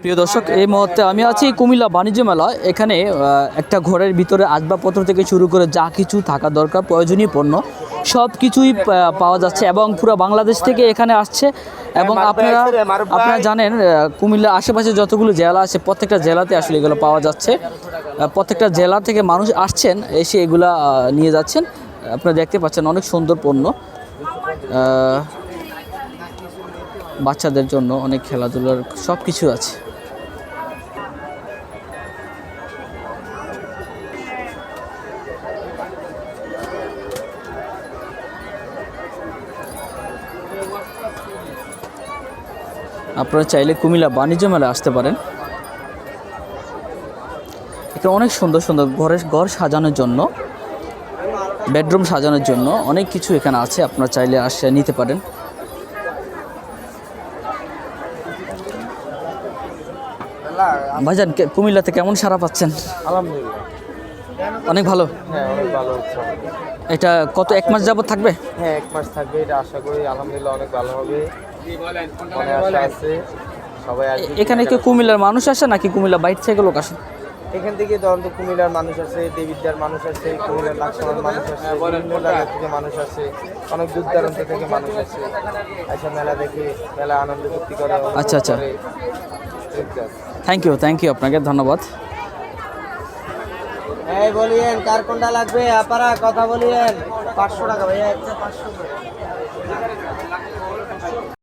প্রিয় দর্শক এই মুহূর্তে আমি আছি কুমিল্লা বাণিজ্য মেলা এখানে একটা ঘরের ভিতরে আসবাবপত্র থেকে শুরু করে যা কিছু থাকা দরকার প্রয়োজনীয় পণ্য সব কিছুই পাওয়া যাচ্ছে এবং পুরো বাংলাদেশ থেকে এখানে আসছে এবং আপনারা আপনারা জানেন কুমিল্লা আশেপাশে যতগুলো জেলা আছে প্রত্যেকটা জেলাতে আসলে এগুলো পাওয়া যাচ্ছে। প্রত্যেকটা জেলা থেকে মানুষ আসছেন এসে এগুলা নিয়ে যাচ্ছেন। আপনারা দেখতে পাচ্ছেন অনেক সুন্দর পণ্য। বাচ্চাদের জন্য অনেক খেলাধুলার সব কিছু আছে। আপনারা চাইলে কুমিল্লা বাণিজ্য মেলায় আসতে পারেন। এখানে অনেক সুন্দর সুন্দর ঘরের ঘর সাজানোর জন্য, বেডরুম সাজানোর জন্য অনেক কিছু এখানে আছে, আপনারা চাইলে আসে নিতে পারেন। ভাইজান কুমিল্লাতে কেমন সারা পাচ্ছেন? আলহামদুলিল্লাহ। অনেক ভালো? হ্যাঁ অনেক ভালো হচ্ছে। এটা কত এক মাস যাবত থাকবে? হ্যাঁ এক মাস থাকবে এটা আশা করি। আলহামদুলিল্লাহ অনেক ভালো হবে। মনে আশা আছে। সবাই এখানে কি কুমিল্লার মানুষ আসে নাকি কুমিল্লা বাইরে থেকে লোক আসে? এখান থেকে ধরুন কুমিল্লার মানুষ আছে দেবিদ্যার মানুষ আছে কুমিল্লার লাকসামের মানুষ আছে বিভিন্ন জায়গা থেকে মানুষ আছে অনেক দূর দূরান্ত থেকে মানুষ আছে আচ্ছা মেলা দেখে মেলা আনন্দ ফুর্তি করে। আচ্ছা, আচ্ছা। থ্যাংক ইউ থ্যাংক ইউ আপনাকে ধন্যবাদ। এই বলিয়েন কার কোনটা লাগবে? আপারা কথা বলিয়েন। পাঁচশো টাকা ভাইয়া পাঁচশো।